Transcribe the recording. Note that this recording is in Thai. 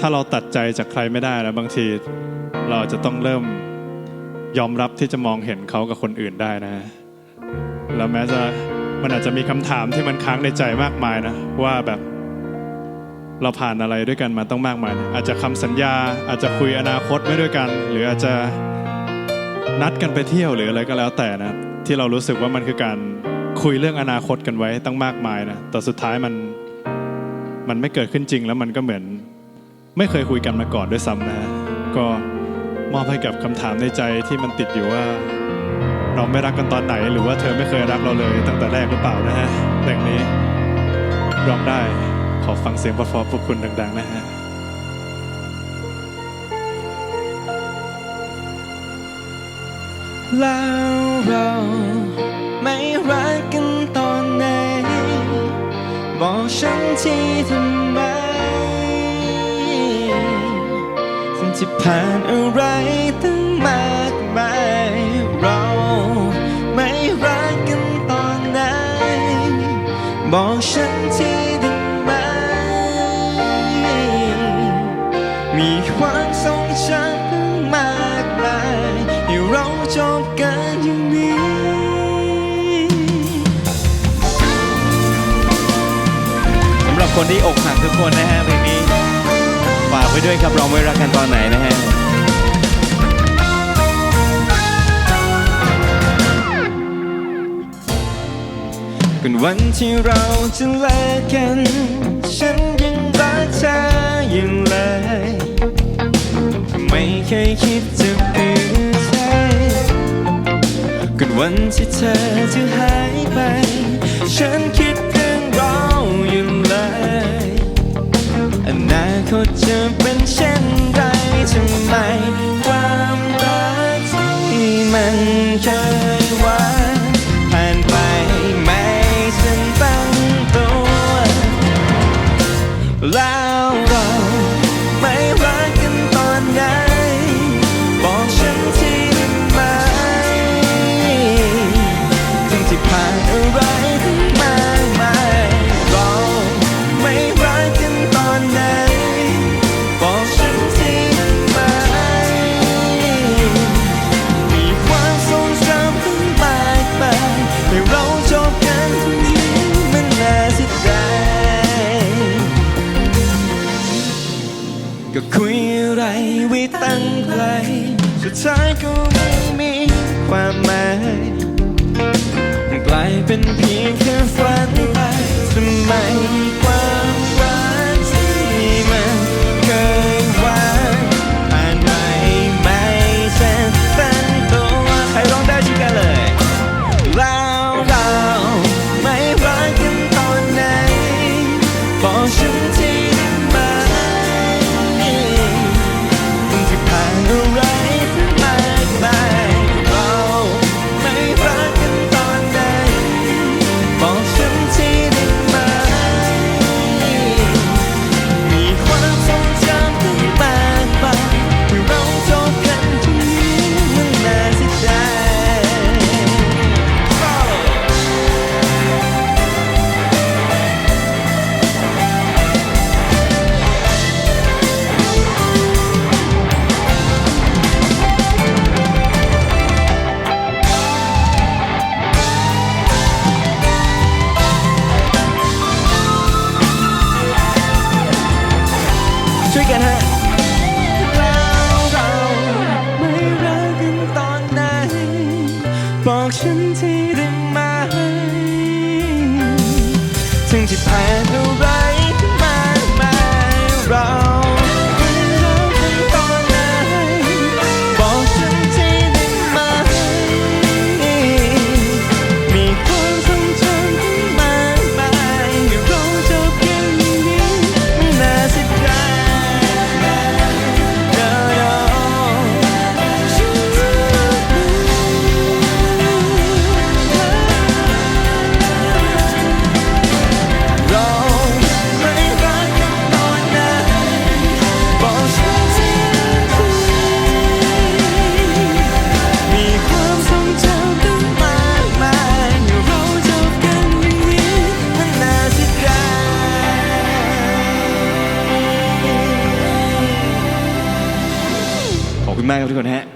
ถ้าเราตัดใจจากใครไม่ได้แล้วบางที เราจะต้องเริ่มยอมรับที่จะมองเห็นเขากับคนอื่นได้นะ แล้วแม้จะมันอาจจะมีคำถามที่มันค้างในใจมากมายนะ ว่าแบบเราผ่านอะไรด้วยกันมาต้องมากมายนะอาจจะคำสัญญา อาจจะคุยอนาคตไว้ด้วยกัน หรืออาจจะนัดกันไปเที่ยวหรืออะไรก็แล้วแต่นะ ที่เรารู้สึกว่ามันคือการคุยเรื่องอนาคตกันไว้ตั้งมากมายนะแต่สุดท้ายมันมันไม่เกิดขึ้นจริงแล้วมันก็เหมือน ไม่เคยคุยกันมาก่อนด้วยซ้ำนะก็มอบให้กับคำถามในใจที่มันติดอยู่ว่า เราไม่รักกันตอนไหน หรือว่าเธอไม่เคยรักเราเลยตั้งแต่แรกหรือเปล่านะฮะเพลงนี้ร้องได้ขอฟังเสียงพอๆพวกคุณดัง ๆ นะฮะแล้วเราไม่รักกันตอนไหน บอกฉันทีทำไม ที่ผ่านอะไรตั้งมากมายเราไม่รักกันตอนไหน บอกฉันทีได้ไหม มีความทรงจำมากมายให้เราจบกันอย่างนี้สำหรับคนที่อกหักทุกคนนะฮะเพลงนี้ากไว้ด้วยครับเราไม่รักกันตอนไหนนะฮะกันวันที่เราจะเลิกกัน ฉันยังรักเธออยู่เลยไม่เคยคิดจะเปลี่ยนใจกันวันที่เธอจะหาย เคยหวาผ่านไปไม่ทันตั้งตัวางไกล สุดท้ายก็ไม่มีความหมายกลายเป็นเพียงแค่ฝันไปทำไมความ ช่วยกันฮะแล้วเราไม่รักกันตอนไหนบอกฉันทีได้ไหมถึงจะผ่านอะไรที่มากมายเรา คุณมากครับทุกคนฮะ